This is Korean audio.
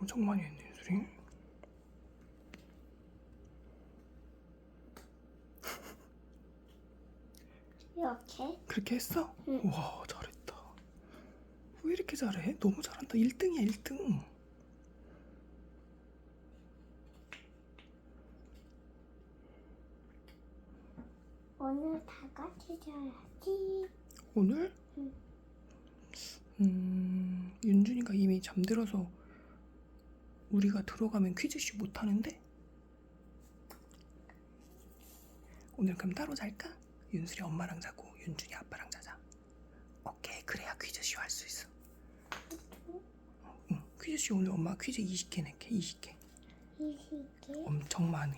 엄청 많이 했네 윤수리 이렇게 그렇게 했어? 응. 와 잘했다 왜 이렇게 잘해? 너무 잘한다 1등이야 1등 오늘 다 같이 자야지. 오늘? 응. 음 윤준이가 이미 잠들어서 우리가 들어가면 퀴즈쇼 못하는데? 오늘 그럼 따로 잘까? 윤수리 엄마랑 자고 윤준이 아빠랑 자자. 오케이 그래야 퀴즈쇼 할 수 있어. 응 퀴즈쇼 오늘 엄마 퀴즈 20개 낼게 20개. 이시게 엄청 많이